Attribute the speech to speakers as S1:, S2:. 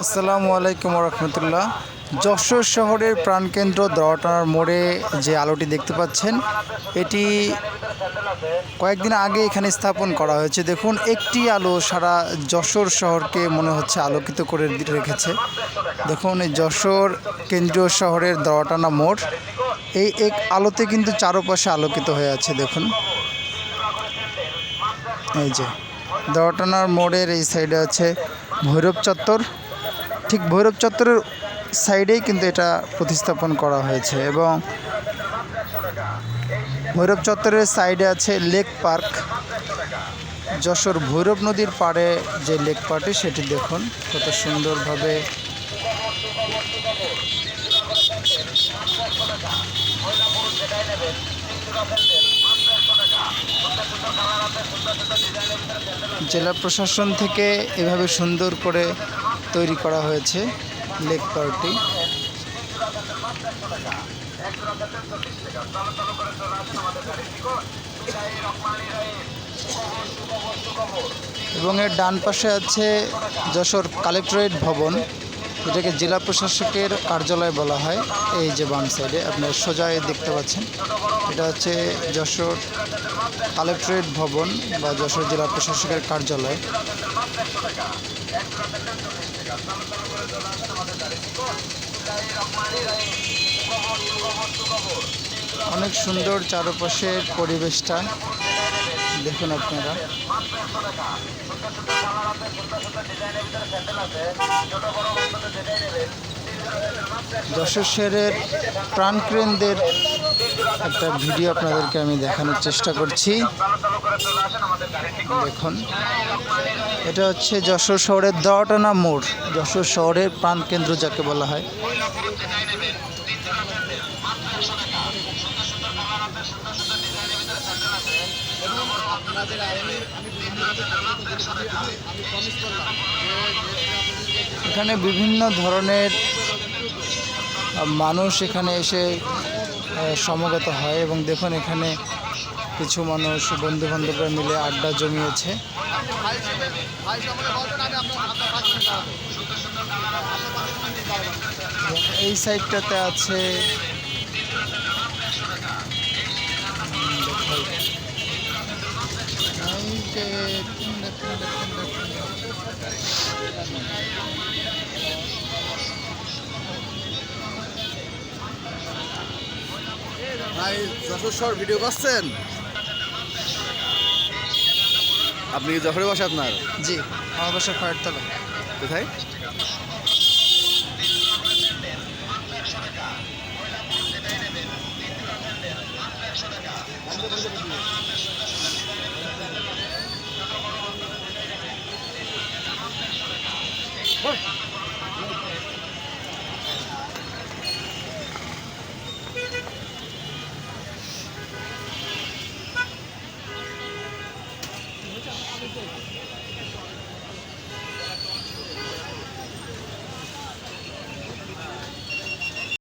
S1: আসসালামু আলাইকুম রহমতুল্লাহ। যশোর শহরের প্রাণকেন্দ্র দরটানার মোড়ে যে আলোটি দেখতে পাচ্ছেন, এটি কয়েকদিন আগে এখানে স্থাপন করা হয়েছে। দেখুন, একটি আলো সারা যশোর শহরকে মনে হচ্ছে আলোকিত করে রেখেছে। দেখুন, এই যশোর কেন্দ্রীয় শহরের দরটানা মোড়, এই এক আলোতে কিন্তু চারপাশে আলোকিত হয়ে আছে। দেখুন, এই যে দরটানার মোড়ের এই সাইডে আছে ভৈরব চত্বর। ঠিক ভৈরব চত্বরের সাইডেই কিন্তু এটা প্রতিস্থাপন করা হয়েছে এবং ভৈরব চত্বরের সাইডে আছে লেক পার্ক। যশোর ভৈরব নদীর পাড়ে যে লেক পার্কটি, সেটি দেখুন কত সুন্দরভাবে জেলা প্রশাসন থেকে এভাবে সুন্দর করে তৈরি করা হয়েছে লেক পার্কটি। এবং এর ডান পাশে আছে যশোর কালেক্টরেট ভবন। এটাকে জেলা প্রশাসকের কার্যালয় বলা হয়, এই যে বাম সাইডে আপনার সোজায় দেখতে পাচ্ছেন। এটা হচ্ছে যশোর কালেক্টরেট ভবন বা যশোর জেলা প্রশাসকের কার্যালয়। অনেক সুন্দর চারপাশের পরিবেশটা। দেখুন আপনারা। যশোর শহরের প্রাণকেন্দ্রের একটা ভিডিও আপনাদেরকে আমি দেখানোর চেষ্টা করছি। দেখুন। এটা হচ্ছে যশোর শহরের দটানা মোড়। যশোর শহরের প্রাণকেন্দ্র যাকে বলা হয়। এখানে বিভিন্ন ধরনের মানুষ এখানে এসে সমাগত হয় এবং দেখুন এখানে কিছু মানুষ বন্ধু বান্ধবরা মিলে আড্ডা জমিয়েছে। এই সাইডটাতে আছে
S2: ভাই যশোর ভিডিও করছেন? আপনি যশোরে বসে আপনার?
S1: জি আমার বাসা ফায়ারতলা
S2: কোথায়? 快